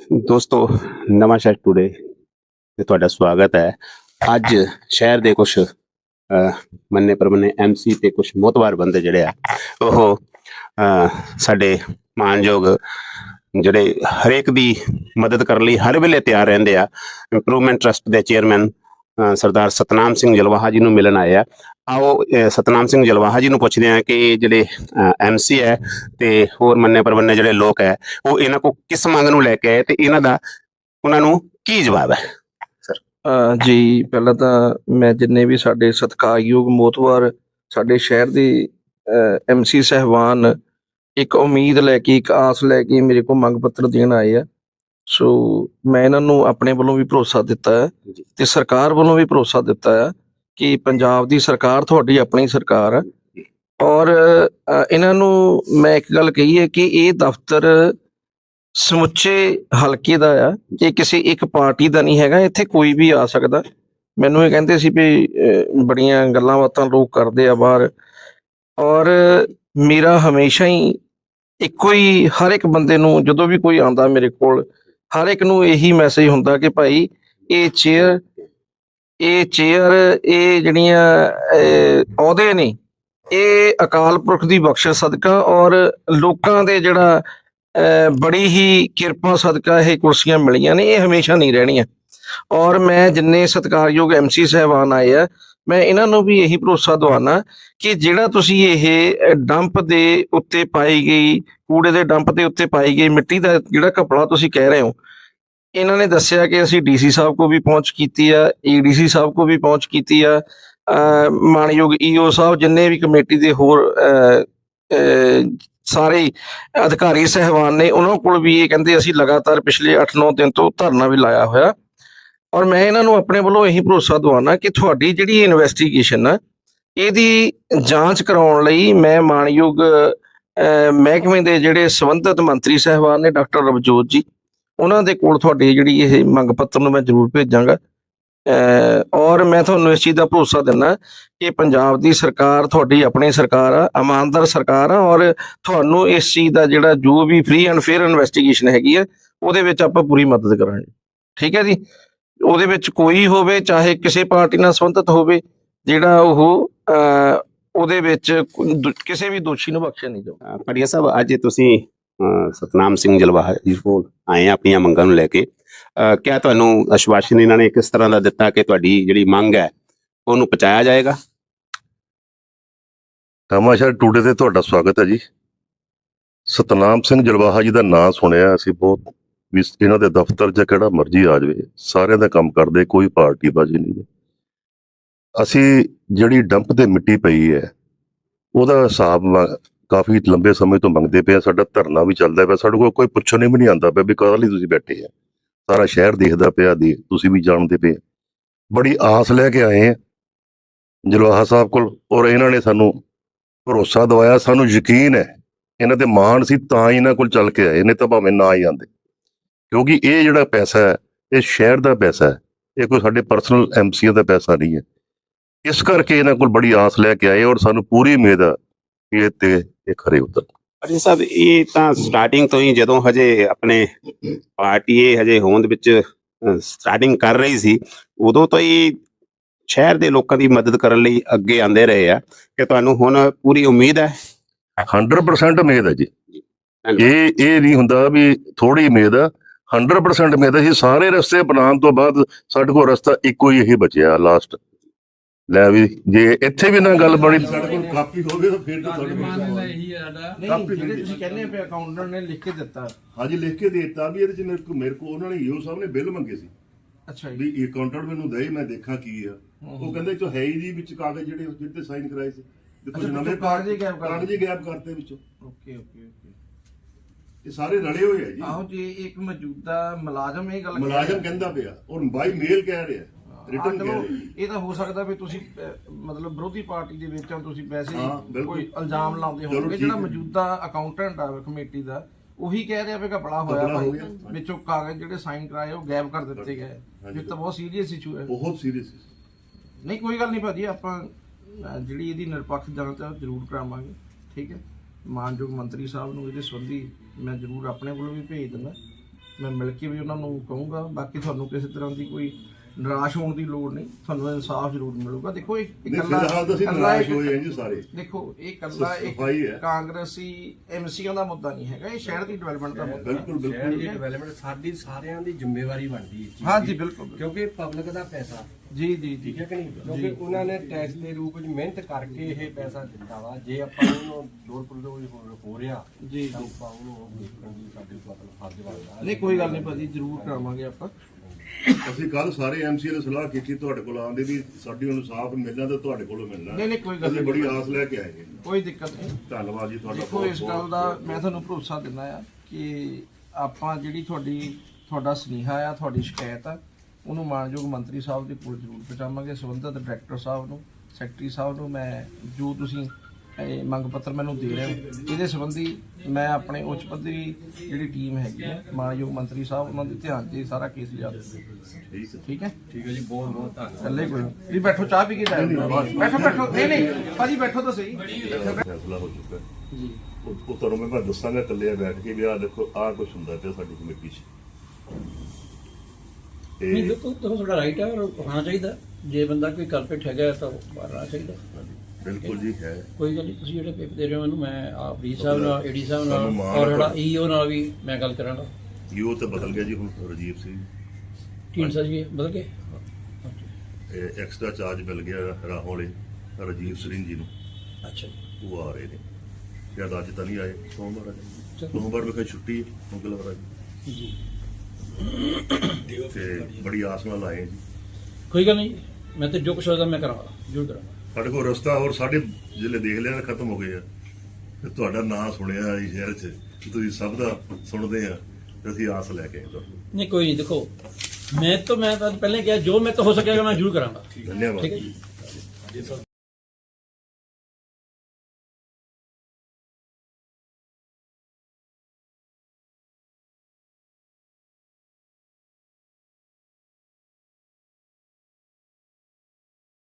ਦੋਸਤੋ ਨਵਾਂ ਸ਼ਹਿਰ ਟੂਡੇ ਤੇ ਤੁਹਾਡਾ ਸਵਾਗਤ ਹੈ। ਅੱਜ ਸ਼ਹਿਰ ਦੇ ਕੁਝ ਮੰਨੇ ਪਰਮੰਨੇ ਐਮਸੀ ਤੇ ਕੁਝ ਮੋਤਵਾਰ ਬੰਦੇ ਜਿਹੜੇ ਆ ਉਹ ਅਹ, ਸਾਡੇ ਮਾਨਯੋਗ ਜਿਹੜੇ ਹਰੇਕ ਦੀ ਮਦਦ ਕਰਨ ਲਈ ਹਰ ਵੇਲੇ ਤਿਆਰ ਰਹਿੰਦੇ ਆ। ਇੰਪਰੂਵਮੈਂਟ ਟਰਸਟ ਦੇ ਚੇਅਰਮੈਨ ਅਹ, ਸਰਦਾਰ ਸਤਨਾਮ ਸਿੰਘ ਜਲਵਾਹਾ ਜੀ ਨੂੰ ਮਿਲਣ ਆਏ ਆ। ਆਓ ਸਤਨਾਮ ਸਿੰਘ ਜਲਵਾਹਾ ਜੀ ਨੂੰ ਪੁੱਛਦੇ ਆ ਕਿ ਜਿਹੜੇ ਐਮਸੀ ਹੈ ਤੇ ਹੋਰ ਮੰਨੇ ਪਰਮੰਨੇ ਜਿਹੜੇ ਲੋਕ ਹੈ ਉਹ ਇਹਨਾਂ ਕੋ ਕਿਸ ਮੰਗ ਨੂੰ ਲੈ ਕੇ ਆਏ ਤੇ ਇਹਨਾਂ ਦਾ ਉਹਨਾਂ ਨੂੰ ਕੀ ਜਵਾਬ ਹੈ ਅਹ ਜੀ ਪਹਿਲਾਂ ਤਾਂ ਮੈਂ ਜਿੰਨੇ ਵੀ ਸਾਡੇ ਸਤਿਕਾਰਯੋਗ ਮੋਤਵਾਰ ਸਾਡੇ ਸ਼ਹਿਰ ਦੇ ਐਮਸੀ ਸਹਿਬਾਨ ਇੱਕ ਉਮੀਦ ਲੈ ਕੇ ਇੱਕ ਆਸ ਲੈ ਕੇ ਮੇਰੇ ਕੋਲ ਮੰਗ ਪੱਤਰ ਦੇਣ ਆਏ ਆ ਸੋ ਮੈਂ ਇਹਨਾਂ ਨੂੰ ਆਪਣੇ ਵੱਲੋਂ ਵੀ ਭਰੋਸਾ ਦਿੱਤਾ ਹੈ। ਤੇ ਸਰਕਾਰ ਵੱਲੋਂ ਵੀ ਭਰੋਸਾ ਦਿੱਤਾ ਹੈ ਕਿ ਪੰਜਾਬ ਦੀ ਸਰਕਾਰ ਤੁਹਾਡੀ ਆਪਣੀ ਸਰਕਾਰ ਹੈ ਔਰ ਇਹਨਾਂ ਨੂੰ ਮੈਂ ਇੱਕ ਗੱਲ ਕਹੀ ਹੈ ਕਿ ਇਹ ਦਫ਼ਤਰ ਸਮੁੱਚੇ ਹਲਕੇ ਦਾ ਆ। ਇਹ ਕਿਸੇ ਇੱਕ ਪਾਰਟੀ ਦਾ ਨਹੀਂ ਹੈਗਾ, ਇੱਥੇ ਕੋਈ ਵੀ ਆ ਸਕਦਾ। ਮੈਨੂੰ ਇਹ ਕਹਿੰਦੇ ਸੀ ਵੀ ਬੜੀਆਂ ਗੱਲਾਂ ਬਾਤਾਂ ਲੋਕ ਕਰਦੇ ਆ ਬਾਹਰ। ਔਰ ਮੇਰਾ ਹਮੇਸ਼ਾ ਹੀ ਇੱਕੋ ਹੀ, ਹਰ ਇੱਕ ਬੰਦੇ ਨੂੰ ਜਦੋਂ ਵੀ ਕੋਈ ਆਂਦਾ ਮੇਰੇ ਕੋਲ, ਹਰ ਇੱਕ ਨੂੰ ਇਹੀ ਮੈਸੇਜ ਹੁੰਦਾ ਕਿ ਭਾਈ, ਇਹ ਚੇਅਰ ਇਹ ਚੇਅਰ ਇਹ ਜਿਹੜੀਆਂ ਅਹੁਦੇ ਨੇ, ਇਹ ਅਕਾਲ ਪੁਰਖ ਦੀ ਬਖਸ਼ਿਸ਼ ਸਦਕਾ ਔਰ ਲੋਕਾਂ ਦੇ ਜਿਹੜਾ ਬੜੀ ਹੀ ਕਿਰਪਾ ਸਦਕਾ ਇਹ ਕੁਰਸੀਆਂ ਮਿਲੀਆਂ ਨੇ, ਇਹ ਹਮੇਸ਼ਾ ਨਹੀਂ ਰਹਿਣੀਆਂ। ਔਰ ਮੈਂ ਜਿੰਨੇ ਸਤਿਕਾਰਯੋਗ ਐਮਸੀ ਸਹਿਬਾਨ ਆਏ ਆ, ਮੈਂ ਇਹਨਾਂ ਨੂੰ ਵੀ ਇਹੀ ਭਰੋਸਾ ਦਵਾਨਾ ਕਿ ਜਿਹੜਾ ਤੁਸੀਂ ਇਹ ਡੰਪ ਦੇ ਉੱਤੇ ਪਾਈ ਗਈ, ਕੂੜੇ ਦੇ ਡੰਪ ਦੇ ਉੱਤੇ ਪਾਈ ਗਈ ਮਿੱਟੀ ਦਾ ਜਿਹੜਾ ਕਪੜਾ ਤੁਸੀਂ ਕਹਿ ਰਹੇ ਹੋ ਇਹਨਾਂ ਨੇ ਦੱਸਿਆ ਕਿ ਅਸੀਂ ਡੀਸੀ ਸਾਹਿਬ ਕੋ ਵੀ ਪਹੁੰਚ ਕੀਤੀ ਆ ਈਡੀਸੀ ਸਾਹਿਬ ਕੋ ਵੀ ਪਹੁੰਚ ਕੀਤੀ ਆ। ਅਹ ਮਾਨਯੋਗ ਈਓ ਸਾਹਿਬ ਜਿੰਨੇ ਵੀ ਕਮੇਟੀ ਦੇ ਹੋਰ ਸਾਰੇ ਅਧਿਕਾਰੀ ਸਹਿਬਾਨ ਨੇ, ਉਹਨਾਂ ਕੋਲ ਵੀ ਇਹ ਕਹਿੰਦੇ ਅਸੀਂ ਲਗਾਤਾਰ ਪਿਛਲੇ 8-9 ਦਿਨ ਤੋਂ ਧਰਨਾ ਵੀ ਲਾਇਆ ਹੋਇਆ। ਔਰ ਮੈਂ ਇਹਨਾਂ ਨੂੰ ਆਪਣੇ ਵੱਲੋਂ ਇਹੀ ਭਰੋਸਾ ਦਵਾਨਾ ਕਿ ਤੁਹਾਡੀ ਜਿਹੜੀ ਇਨਵੈਸਟੀਗੇਸ਼ਨ ਆ, ਇਹਦੀ ਜਾਂਚ ਕਰਾਉਣ ਲਈ ਮੈਂ ਮਾਨਯੋਗ ਮਹਿਕਮੇ ਦੇ ਜਿਹੜੇ ਸੰਬੰਧਿਤ ਮੰਤਰੀ ਸਹਿਬਾਨ ਨੇ, ਡਾਕਟਰ ਰਵਜੋਤ ਜੀ ਉਹਨਾਂ ਦੇ ਕੋਲ ਤੁਹਾਡੀ ਜਿਹੜੀ ਇਹ ਮੰਗ ਪੱਤਰ ਨੂੰ ਮੈਂ ਜ਼ਰੂਰ ਭੇਜਾਂਗਾ। ਔਰ ਮੈਂ ਤੁਹਾਨੂੰ ਇਸ ਚੀਜ਼ ਦਾ ਭਰੋਸਾ ਦਿੰਦਾ ਕਿ ਪੰਜਾਬ ਦੀ ਸਰਕਾਰ ਤੁਹਾਡੀ ਆਪਣੀ ਸਰਕਾਰ ਆ, ਇਮਾਨਦਾਰ ਸਰਕਾਰ ਆ ਔਰ ਤੁਹਾਨੂੰ ਇਸ ਚੀਜ਼ ਦਾ ਜਿਹੜਾ ਜੋ ਵੀ ਫ੍ਰੀ ਐਂਡ ਫੇਅਰ ਇਨਵੈਸਟੀਗੇਸ਼ਨ ਹੈਗੀ ਹੈ ਉਹਦੇ ਵਿੱਚ ਆਪਾਂ ਪੂਰੀ ਮਦਦ ਕਰਾਂਗੇ। ਠੀਕ ਹੈ ਜੀ? ਉਹਦੇ ਵਿੱਚ ਕੋਈ ਹੋਵੇ, ਚਾਹੇ ਕਿਸੇ ਪਾਰਟੀ ਨਾਲ ਸੰਬੰਧਿਤ ਹੋਵੇ, ਜਿਹੜਾ ਉਹ ਉਹਦੇ ਵਿੱਚ ਕਿਸੇ ਵੀ ਦੋਸ਼ੀ ਨੂੰ ਬਖਸ਼ਿਆ ਨਹੀਂ ਜਾਊਗਾ ਅਹ ਸਾਹਿਬ, ਅੱਜ ਤੁਸੀਂ ਸਤਨਾਮ ਸਿੰਘ ਜਲਵਾਹਾ ਜੀ ਕੋਲ ਆਏ ਆ ਆਪਣੀਆਂ ਮੰਗਾਂ ਨੂੰ ਲੈ ਕੇ। ਕਿਆ ਤੁਹਾਨੂੰ ਅਸ਼ਵਾਸਨ ਇਹਨਾਂ ਨੇ ਕਿਸ ਤਰ੍ਹਾਂ ਦਾ ਦਿੱਤਾ ਕਿ ਤੁਹਾਡੀ ਜਿਹੜੀ ਮੰਗ ਹੈ, ਉਹਨੂੰ ਪਹੁੰਚਾਇਆ ਜਾਏਗਾ? ਨਵਾਂਸ਼ਹਿਰ ਟੂਡੇ ਤੇ ਤੁਹਾਡਾ ਸਵਾਗਤ ਹੈ ਜੀ। ਸਤਨਾਮ ਸਿੰਘ ਜਲਵਾਹਾ ਜੀ ਦਾ ਨਾਮ ਸੁਣਿਆ ਅਸੀਂ ਬਹੁਤ ਵੀ ਇਹਨਾਂ ਦੇ ਦਫ਼ਤਰ 'ਚ ਕਿਹੜਾ ਮਰਜ਼ੀ ਆ ਜਾਵੇ, ਸਾਰਿਆਂ ਦਾ ਕੰਮ ਕਰਦੇ, ਕੋਈ ਪਾਰਟੀ ਬਾਜੀ ਨਹੀਂ ਅਸੀਂ ਜਿਹੜੀ ਡੰਪ ਤੇ ਮਿੱਟੀ ਪਈ ਹੈ, ਉਹਦਾ ਹਿਸਾਬ ਕਾਫੀ ਲੰਬੇ ਸਮੇਂ ਤੋਂ ਮੰਗਦੇ ਪਏ ਆ, ਸਾਡਾ ਧਰਨਾ ਵੀ ਚੱਲਦਾ ਪਿਆ, ਸਾਡੇ ਕੋਲ ਕੋਈ ਪੁੱਛਣ ਵੀ ਨਹੀਂ ਆਉਂਦਾ ਪਿਆ ਵੀ ਕਾਹਦੇ ਲਈ ਤੁਸੀਂ ਬੈਠੇ ਆ। ਸਾਰਾ ਸ਼ਹਿਰ ਦੇਖਦਾ ਪਿਆ, ਦੇ, ਤੁਸੀਂ ਵੀ ਜਾਣਦੇ ਪਏ ਬੜੀ ਆਸ ਲੈ ਕੇ ਆਏ ਆ ਜਲਵਾਹਾ ਸਾਹਿਬ ਕੋਲ, ਔਰ ਇਹਨਾਂ ਨੇ ਸਾਨੂੰ ਭਰੋਸਾ ਦਵਾਇਆ, ਸਾਨੂੰ ਯਕੀਨ ਹੈ, ਇਹਨਾਂ ਤੇ ਮਾਣ ਸੀ ਤਾਂ ਹੀ ਇਹਨਾਂ ਕੋਲ ਚੱਲ ਕੇ ਆਏ, ਨਹੀਂ ਤਾਂ ਭਾਵੇਂ ਨਾ ਹੀ ਆਂਦੇ ਕਿਉਂਕਿ ਇਹ ਜਿਹੜਾ ਪੈਸਾ ਹੈ, ਇਹ ਸ਼ਹਿਰ ਦਾ ਪੈਸਾ ਹੈ, ਇਹ ਕੋਈ ਸਾਡੇ ਪਰਸਨਲ ਐਮਸੀਏ ਦਾ ਪੈਸਾ ਨਹੀਂ ਹੈ। ਇਸ ਕਰਕੇ ਇਹਨਾਂ ਕੋਲ ਬੜੀ ਆਸ ਲੈ ਕੇ ਆਏ, ਔਰ ਸਾਨੂੰ ਪੂਰੀ ਉਮੀਦ ਹੈ ਕਿ ਇਹ ਤੇ ਇਹ ਖਰੇ ਉਤਰ ਪਟਿਆ ਸਾਹਿਬ ਇਹ ਤਾਂ ਸਟਾਰਟਿੰਗ ਤੋਂ ਹੀ ਜਦੋਂ ਹਜੇ ਆਪਣੇ ਪਾਰਟੀ ਇਹ ਹਜੇ ਹੋਂਦ ਵਿੱਚ ਸਟਾਰਟਿੰਗ ਕਰ ਰਹੀ ਸੀ ਉਦੋਂ ਤੋਂ ਹੀ ਸ਼ਹਿਰ ਦੇ ਲੋਕਾਂ ਦੀ ਮਦਦ ਕਰਨ ਲਈ ਅੱਗੇ ਆਂਦੇ ਰਹੇ ਆ। ਕਿ ਤੁਹਾਨੂੰ ਹੁਣ ਪੂਰੀ ਉਮੀਦ ਹੈ? 100% ਉਮੀਦ ਹੈ ਜੀ। ਇਹ ਇਹ ਨਹੀਂ ਹੁੰਦਾ ਵੀ ਥੋੜੀ ਉਮੀਦ ਆ। 100% ਉਮੀਦ ਹੈ ਸਾਰੇ ਰਸਤੇ ਬਣਾਉਣ ਤੋਂ ਬਾਅਦ ਸਾਡੇ ਕੋਲ ਰਸਤਾ ਇੱਕੋ ਹੀ ਇਹ ਬਚਿਆ ਲਾਸਟ ਲੈ ਵੀ ਜੇ ਇੱਥੇ ਵੀ ਨਾ ਗੱਲ ਬਣੀ ਸਾਡੇ ਕੋਲ ਕਾਪੀ ਹੋਵੇ ਤਾਂ ਫਿਰ ਤਾਂ ਸਾਡੇ ਕੋਲ ਇਹੀ ਹੈ ਸਾਡਾ। ਨਹੀਂ, ਜਿਹੜੇ ਤੁਸੀਂ ਕਹਿੰਦੇ ਪਏ ਅਕਾਊਂਟੈਂਟ ਨੇ ਲਿਖ ਕੇ ਦਿੱਤਾ। ਹਾਂਜੀ ਲਿਖ ਕੇ ਦੇ ਦਿੱਤਾ ਵੀ ਇਹਦੇ ਚ ਮੇਰੇ ਕੋਲ ਮੇਰੇ ਕੋਲ ਉਹਨਾਂ ਨੇ ਈਓ ਸਾਹਿਬ ਨੇ ਬਿੱਲ ਮੰਗੇ ਸੀ। ਅੱਛਾ ਵੀ ਇਹ ਕਾਊਂਟਰ ਮੈਨੂੰ ਦੇ ਮੈਂ ਦੇਖਾਂ ਕੀ ਆ। ਉਹ ਕਹਿੰਦੇ ਚੋ ਹੈ ਹੀ ਨਹੀਂ ਵਿੱਚ ਕਾਗਜ਼ ਜਿਹੜੇ ਜਿੱਤੇ ਸਾਈਨ ਕਰਾਏ ਸੀ। ਅੱਛਾ, ਨਵੇਂ ਕਾਗਜ਼ ਹੀ ਗਾਇਬ ਕਰ ਕਾਗਜ਼ ਹੀ ਗਾਇਬ ਕਰਤੇ ਵਿੱਚੋਂ। Okay okay okay. ਇਹ ਸਾਰੇ ਰਲੇ ਹੋਏ ਆ ਜੀ। ਆਹੋ ਜੇ ਇੱਕ ਮੌਜੂਦਾ ਮੁਲਾਜ਼ਮ ਇਹ ਗੱਲ ਮੁਲਾਜ਼ਮ ਕਹਿੰਦਾ ਪਿਆ ਔਰ ਬਾਈ ਮੇਲ ਕਹਿ ਰਿਹਾ। ਹਾਂ, ਰਿਟਰਨ ਚਲੋ, ਇਹ ਤਾਂ ਹੋ ਸਕਦਾ ਵੀ ਤੁਸੀਂ ਅਹ, ਮਤਲਬ ਵਿਰੋਧੀ ਪਾਰਟੀ ਦੇ ਵਿੱਚ ਆ, ਤੁਸੀਂ ਵੈਸੇ ਹਾਂ, ਹੀ ਬਿਲਕੁਲ। ਕੋਈ ਇਲਜ਼ਾਮ ਲਾਉਂਦੇ ਚਲੋ, ਹੋਵੋਗੇ ਠੀਕ ਜਿਹੜਾ ਹੈ। ਮੌਜੂਦਾ ਅਕਾਊਂਟੈਂਟ ਆ ਕਮੇਟੀ ਦਾ ਉਹੀ ਕਹਿ ਰਿਹਾ ਵੀ ਘਪਲਾ ਹੋਇਆ ਘਪਲਾ ਹੋ ਭਾਈ। ਵਿੱਚੋਂ ਕਾਗਜ਼ ਜਿਹੜੇ ਸਾਈਨ ਕਰਾਏ ਉਹ ਗਾਇਬ ਕਰ ਦਿੱਤੇ ਗਏ। ਹਾਂਜੀ। ਇਹ ਤਾਂ ਬਹੁਤ ਸੀਰੀਅਸ ਇਸ਼ੂ ਹੈ। ਬਹੁਤ ਸੀਰੀਅਸ ਨਹੀਂ ਕੋਈ ਗੱਲ ਨਹੀਂ ਭਾਜੀ ਆਪਾਂ ਅਹ, ਜਿਹੜੀ ਇਹਦੀ ਨਿਰਪੱਖ ਜਾਂਚ ਆ ਜ਼ਰੂਰ ਕਰਾਵਾਂਗੇ। ਠੀਕ ਹੈ? ਮਾਨਯੋਗ ਮੰਤਰੀ ਸਾਹਿਬ ਨੂੰ ਇਹਦੇ ਸੰਬੰਧੀ ਮੈਂ ਜ਼ਰੂਰ ਆਪਣੇ ਵੱਲੋਂ ਵੀ ਭੇਜ ਦਿੰਦਾ। ਮੈਂ ਮਿਲ ਕੇ ਵੀ ਉਹਨਾਂ ਨੂੰ ਕਹੂੰਗਾ। ਬਾਕੀ ਤੁਹਾਨੂੰ ਕਿਸੇ ਤਰ੍ਹਾਂ ਦੀ ਕੋਈ ਨਿਰਾਸ਼ ਹੋਣ ਦੀ ਲੋੜ ਨਹੀਂ ਤੁਹਾਨੂੰ ਇਨਸਾਫ ਜ਼ਰੂਰ ਮਿਲੂਗਾ। ਦੇਖੋ ਇਹ ਇਕੱਲਾ ਫਿਲਹਾਲ ਅਸੀਂ ਇਕੱਲਾ ਨਿਰਾਸ਼ ਹੋਏ ਹਾਂ ਜੀ ਸਾਰੇ। ਦੇਖੋ ਇਹ ਕੱਲਾ ਇੱਕ ਸਫ਼ਾਈ ਹੈ। ਕਾਂਗਰਸੀ ਐਮਸੀਆਂ ਦਾ ਮੁੱਦਾ ਨਹੀਂ ਹੈਗਾ ਇਹ ਸ਼ਹਿਰ ਦੀ ਡਿਵੈਲਪਮੈਂਟ ਦਾ ਮੁੱਦਾ ਹੈ ਬਿਲਕੁਲ। ਸ਼ਹਿਰ ਬਿਲਕੁਲ ਦੀ ਡਿਵੈਲਪਮੈਂਟ ਸਾਡੀ ਸਾਰਿਆਂ ਦੀ ਜ਼ਿੰਮੇਵਾਰੀ ਬਣਦੀ ਹੈ ਹਾਂ ਜੀ ਬਿਲਕੁਲ ਕਿਉਂਕਿ ਪਬਲਿਕ ਦਾ ਪੈਸਾ। ਜੀ ਜੀ ਜੀ। ਠੀਕ ਹੈ ਕਿ ਨਹੀਂ? ਕਿਉਂਕਿ ਉਹਨਾਂ ਨੇ ਟੈਕਸ ਦੇ ਰੂਪ ਵਿੱਚ ਮਿਹਨਤ ਕਰਕੇ ਇਹ ਪੈਸਾ ਦਿੱਤਾ ਵਾ। ਜੇ ਆਪਾਂ ਉਹਨੂੰ ਦੌਰ ਪੁਰ ਹੋ ਰਿਹਾ ਜੀ ਤਾਂ ਆਪਾਂ ਉਹਨੂੰ ਦੇਖਣ ਦੀ ਸਾਡੀ ਮਤਲਬ ਫਰਜ਼ ਬਣਦਾ ਨਹੀਂ ਕੋਈ ਗੱਲ ਨਹੀਂ ਭਾਜੀ ਜ਼ਰੂਰ ਕਰਾਵਾਂਗੇ ਆਪਾਂ। ਅਸੀਂ ਕੱਲ ਸਾਰੇ ਐਮਸੀ ਨੇ ਸਲਾਹ ਕੀਤੀ ਤੁਹਾਡੇ ਕੋਲ ਆਉਂਦੇ ਵੀ ਸਾਡੀ ਇਨਸਾਫ ਮਿਲਣਾ ਤੇ ਤੁਹਾਡੇ ਕੋਲੋਂ ਮਿਲਣਾ। ਨਹੀਂ, ਨਹੀਂ, ਕੋਈ ਗੱਲ ਅਸੀਂ ਨਹੀਂ। ਬੜੀ ਆਸ ਲੈ ਕੇ ਆਏ ਜੀ। ਕੋਈ ਦਿੱਕਤ ਨਹੀਂ। ਧੰਨਵਾਦ ਜੀ ਤੁਹਾਡਾ ਦੇਖੋ ਇਸ ਗੱਲ ਦਾ ਮੈਂ ਤੁਹਾਨੂੰ ਭਰੋਸਾ ਦਿੰਦਾ ਆ ਕਿ ਆਪਾਂ ਜਿਹੜੀ ਤੁਹਾਡੀ ਤੁਹਾਡਾ ਸੁਨੇਹਾ ਆ ਤੁਹਾਡੀ ਸ਼ਿਕਾਇਤ ਆ ਉਹਨੂੰ ਮਾਨਯੋਗ ਮੰਤਰੀ ਸਾਹਿਬ ਦੇ ਕੋਲ ਜ਼ਰੂਰ ਪਹੁੰਚਾਵਾਂਗੇ ਸੰਬੰਧਿਤ ਡਾਇਰੈਕਟਰ ਸਾਹਿਬ ਨੂੰ ਸੈਕਟਰੀ ਸਾਹਿਬ ਨੂੰ ਮੈਂ ਜੋ ਤੁਸੀਂ ਮੰਗ ਪੱਤਰ ਮੈਨੂੰ ਦੇ ਰਹੇ ਹੋ। ਇਹਦੇ ਸੰਬੰਧੀ ਮੈਂ ਆਪਣੇ ਉੱਚ ਪੱਧਰੀ ਜਿਹੜੀ ਟੀਮ ਹੈਗੀ ਹੈ ਮਾਨਯੋਗ ਮੰਤਰੀ ਸਾਹਿਬ ਉਹਨਾਂ ਦੇ ਧਿਆਨ 'ਚ ਸਾਰਾ ਕੇਸ ਲਿਆ। ਠੀਕ ਹੈ। ਠੀਕ ਹੈ? ਠੀਕ ਹੈ ਜੀ ਬਹੁਤ ਬਹੁਤ ਧੰਨਵਾਦ। ਚੱਲੇ ਕੋਈ ਜੀ ਬੈਠੋ ਚਾਹ ਪੀ ਕੇ ਜਾਇਓ ਬੈਠੋ ਬੈਠੋ। ਨਹੀਂ ਨਹੀਂ ਭਾਜੀ ਬੈਠੋ ਤਾਂ ਸਹੀ। ਫੈਸਲਾ ਹੋ ਚੁੱਕਾ ਹੈ। ਜੀ। ਉਹ ਤੁਹਾਨੂੰ ਮੈਂ ਦੱਸਾਂਗਾ ਇਕੱਲੇ ਬੈਠ ਕੇ ਵੀ ਆਹ ਦੇਖੋ ਆਹ ਕੁਝ ਹੁੰਦਾ ਪਿਆ ਸਾਡੀ ਕਮੇਟੀ 'ਚ। ਨਹੀਂ ਇਹ ਬਿਲਕੁਲ ਤਾਂ ਤੁਹਾਡਾ ਰਾਈਟ ਹੈ ਹੋਣਾ ਚਾਹੀਦਾ। ਜੇ ਬੰਦਾ ਕੋਈ ਕਲਪਿਟ ਹੈਗਾ ਤਾਂ ਉਹ ਬਾਹਰ ਆਉਣਾ ਚਾਹੀਦਾ। ਬਿਲਕੁਲ ਜੀ ਹੈ। ਕੋਈ ਗੱਲ ਨਹੀਂ ਤੁਸੀਂ ਜਿਹੜੇ ਪੇਪਰ ਦੇ ਰਹੇ ਹੋ ਮੈਨੂੰ ਮੈਂ ਆਪ ਡੀ ਸਾਹਿਬ ਨਾਲ ਏਡੀ ਸਾਹਿਬ ਨਾਲ ਮਾਣ ਔਰ ਜਿਹੜਾ ਈਓ ਨਾਲ ਵੀ ਮੈਂ ਗੱਲ ਕਰਾਂਗਾ। ਯੂ ਤੇ ਬਦਲ ਗਿਆ ਜੀ ਹੁਣ ਰਜੀਵ ਸਿੰਘ। ਟੀਮ ਸਾਹਿਬ ਜੀ ਬਦਲ ਕੇ ਇਹ ਐਕਸਟਰਾ ਚਾਰਜ ਮਿਲ ਗਿਆ ਰਾਹੋਂ ਵਾਲੇ ਰਜੀਵ ਸਿੰਘ ਜੀ ਨੂੰ। ਅੱਛਾ ਜੀ। ਉਹ ਆ ਰਹੇ ਨੇ। ਸ਼ਾਇਦ ਅੱਜ ਤਾਂ ਨਹੀਂ ਆਏ ਸੋਮਵਾਰ ਆ ਜਾਣਗੇ ਚਲੋ। ਸੋਮਵਾਰ ਨੂੰ ਫਿਰ ਛੁੱਟੀ ਹੈ ਮੰਗਲਵਾਰ ਆ ਜੀ ਜੀ। ਤੇ ਬੜੀ ਆਸ ਨਾਲ ਆਏ ਜੀ। ਕੋਈ ਗੱਲ ਨਹੀਂ ਮੈਂ ਤੇ ਜੋ ਕੁਛ ਹੋਏਗਾ ਮੈਂ ਕਰਾਂਗਾ ਜ਼ਰੂਰ ਕਰਾਂਗਾ। ਸਾਡੇ ਕੋਲ ਰਸਤਾ ਹੋਰ ਸਾਡੇ ਜ਼ਿਲ੍ਹੇ ਦੇਖ ਲਿਆ ਖਤਮ ਹੋ ਗਏ ਆ। ਤੇ ਤੁਹਾਡਾ ਨਾਂ ਸੁਣਿਆ ਇਸ ਸ਼ਹਿਰ 'ਚ ਤੁਸੀਂ ਸਭ ਦਾ ਸੁਣਦੇ ਆ ਤੇ ਅਸੀਂ ਆਸ ਲੈ ਕੇ ਆਏ ਤੁਹਾਨੂੰ। ਨਹੀਂ ਕੋਈ ਨਹੀਂ ਦੇਖੋ ਮੈਂ ਤਾਂ ਮੈਂ ਤਾਂ ਪਹਿਲਾਂ ਕਿਹਾ ਜੋ ਮੈਂ ਤੋਂ ਹੋ ਸकेगा ਮੈਂ ਜ਼ਰੂਰ ਕਰਾਂਗਾ। ਧੰਨਵਾਦ। ਠੀਕ ਹੈ ਜੀ।